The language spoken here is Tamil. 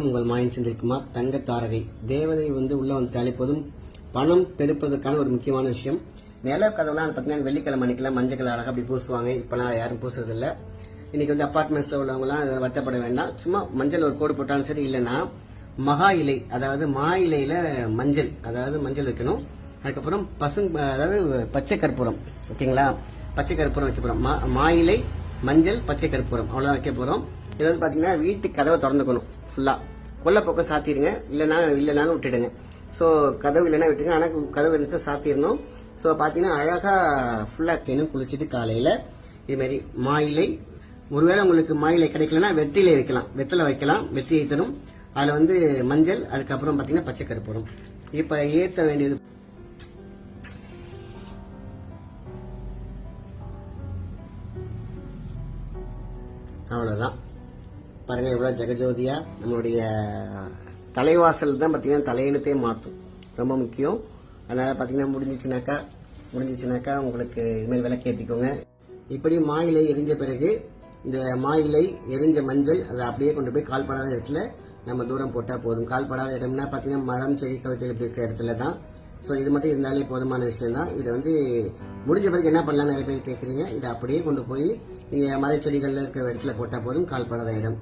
உங்கள் மாயன் செந்தில்குமார் தங்க தாரகை தேவதை வந்து உள்ள வந்துட்டாலே போதும். பணம் பெருப்பதற்கான ஒரு முக்கியமான விஷயம். நில கதவுலாம் பார்த்தீங்கன்னா வெள்ளிக்கிழமை அன்னைக்கெல்லாம் மஞ்சள் கலர் அழகாக அப்படி பூசுவாங்க. இப்பெல்லாம் யாரும் பூசுறது இல்லை இன்னைக்கு வந்து அபார்ட்மெண்ட்ஸ்ல உள்ளவங்கலாம் வருத்தப்பட வேண்டாம். சும்மா மஞ்சள் ஒரு கோடு போட்டாலும் சரி இல்லைன்னா மகா இலை அதாவது மா இலையில மஞ்சள் அதாவது மஞ்சள் வைக்கணும். அதுக்கப்புறம் பசும் அதாவது பச்சை கற்பூரம் ஓகேங்களா? பச்சை கற்பூரம் வைக்க போறோம். மா- மா இலை மஞ்சள் பச்சை கற்பூரம் அவ்வளவுதான் வைக்க போறோம். இது வந்து பாத்தீங்கன்னா வீட்டு கதவை திறந்துக்கணும். ஃபுல்லாக கொல்லை பக்கம் சாத்திடுங்க. இல்லைனா இல்லைனாலும் விட்டுடுங்க. ஸோ கதவு இல்லைன்னா விட்டுருங்க ஆனால் கதவு இருந்துச்சு சாத்திடணும். ஸோ பார்த்தீங்கன்னா அழகாக ஃபுல்லாக கிளீனும் குளிச்சுட்டு காலையில் இதுமாரி மாயிலை. ஒருவேளை உங்களுக்கு மாயிலை கிடைக்கலன்னா வெற்றிலை வைக்கலாம். வெத்தலை வைக்கலாம். வெற்றியை தரும். அதில் வந்து மஞ்சள் அதுக்கப்புறம் பார்த்தீங்கன்னா பச்சை கற்பூரம் இப்போ ஏற்ற வேண்டியது அவ்வளோதான் பாருங்க எவ்வளோ ஜெகஜோதியா நம்மளுடைய தலைவாசல் தான் பார்த்திங்கன்னா தலையெழுத்தே மாற்றும் ரொம்ப முக்கியம். அதனால் பார்த்திங்கன்னா முடிஞ்சிச்சுனாக்கா முடிஞ்சிச்சுனாக்கா உங்களுக்கு இனிமேல் விளக்கேற்றிக்கோங்க இப்படி மாயிலை எரிஞ்ச பிறகு இந்த மாயிலை எரிஞ்ச மஞ்சள் அதை அப்படியே கொண்டு போய் கால்படாத இடத்துல நம்ம தூரம் போட்டால் போதும். கால்படாத இடம்னா பார்த்தீங்கன்னா மரம் செடி கவிச்சல் இப்படி இருக்கிற இடத்துல தான் ஸோ இது மட்டும் இருந்தாலே போதுமான விஷயம் தான் இதை வந்து முடிஞ்ச பிறகு என்ன பண்ணலாம் நிறைய பேர் கேட்குறீங்க இதை அப்படியே கொண்டு போய் நீங்கள் மலை செடிகளில் இருக்கிற இடத்துல போட்டால் போதும் கால்படாத இடம்.